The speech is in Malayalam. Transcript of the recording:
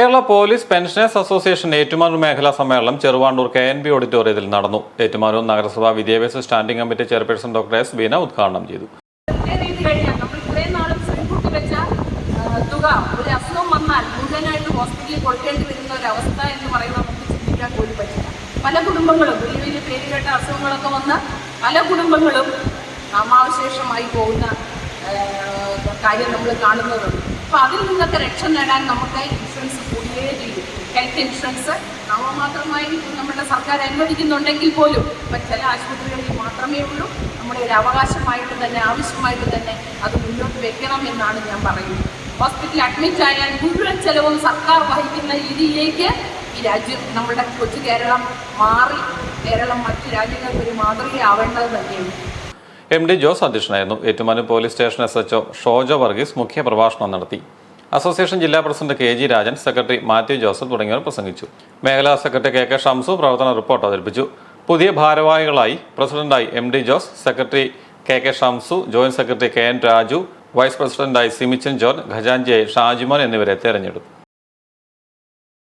Kerala police pensioners association Ettumanoor മേഖലാ സമ്മേളനം ചെറുവാണ്ടൂർ കെ എൻ ബി ഓഡിറ്റോറിയത്തിൽ നടന്നു. ഏറ്റുമാനൂർ നഗരസഭാ വിദ്യാഭ്യാസ standing committee chairperson doctor S Beena ഉദ്ഘാടനം ചെയ്തു. ഒരു അസുഖം വന്നാൽ മുഴുവനായിട്ട് ഹോസ്പിറ്റലിൽ കൊടുക്കേണ്ടി വരുന്ന ഒരു അവസ്ഥ എന്ന് പറയുന്നത് നമുക്ക് ചിന്തിക്കാൻ പോലും പറ്റില്ല. പല കുടുംബങ്ങളും വലിയ വലിയ പേരുകേട്ട അസുഖങ്ങളൊക്കെ വന്ന് പല കുടുംബങ്ങളും നാമാവശേഷമായി പോകുന്ന കാര്യം നമ്മൾ കാണുന്നതുണ്ട്. അപ്പോൾ അതിൽ നിന്നൊക്കെ രക്ഷ നേടാൻ നമുക്ക് ഇൻഷുറൻസ് ഹെൽത്ത് ഇൻഷുറൻസ് നാമമാത്രമായി നമ്മുടെ സർക്കാർ അനുവദിക്കുന്നുണ്ടെങ്കിൽ പോലും ഇപ്പം ചില ആശുപത്രികളിൽ മാത്രമേ ഉള്ളൂ. നമ്മുടെ ഒരു അവകാശമായിട്ട് തന്നെ ആവശ്യമായിട്ട് തന്നെ അത് മുന്നോട്ട് വെക്കണം എന്നാണ് ഞാൻ പറയുന്നത്. ഹോസ്പിറ്റലിൽ അഡ്മിറ്റ് ആയാൽ മുഴുവൻ ചെലവും സർക്കാർ വഹിക്കുന്ന രീതിയിലേക്ക് ഈ രാജ്യം നമ്മുടെ കൊച്ചു കേരളം മാറി. കേരളം മറ്റു രാജ്യങ്ങൾക്ക് ഒരു മാതൃകയാവേണ്ടത് തന്നെയാണ്. എം ഡി ജോസ് അധ്യക്ഷനായിരുന്നു. Ettumanoor police station S H O Shoja Varghese മുഖ്യ പ്രഭാഷണം നടത്തി. അസോസിയേഷൻ ജില്ലാ president K G Rajan secretary Mathew Joseph തുടങ്ങിയവർ പ്രസംഗിച്ചു. മേഖലാ സെക്രട്ടറി കെ കെ ഷംസു പ്രവർത്തന റിപ്പോർട്ട് അവതരിപ്പിച്ചു. പുതിയ ഭാരവാഹികളായി പ്രസിഡന്റായി M D Jose secretary K K Shamsu joint secretary K N Raju vice പ്രസിഡന്റായി സിമിച്ചൻ ജോൺ ഖജാൻജിയായി ഷാജിമോൻ എന്നിവരെ തെരഞ്ഞെടുത്തു.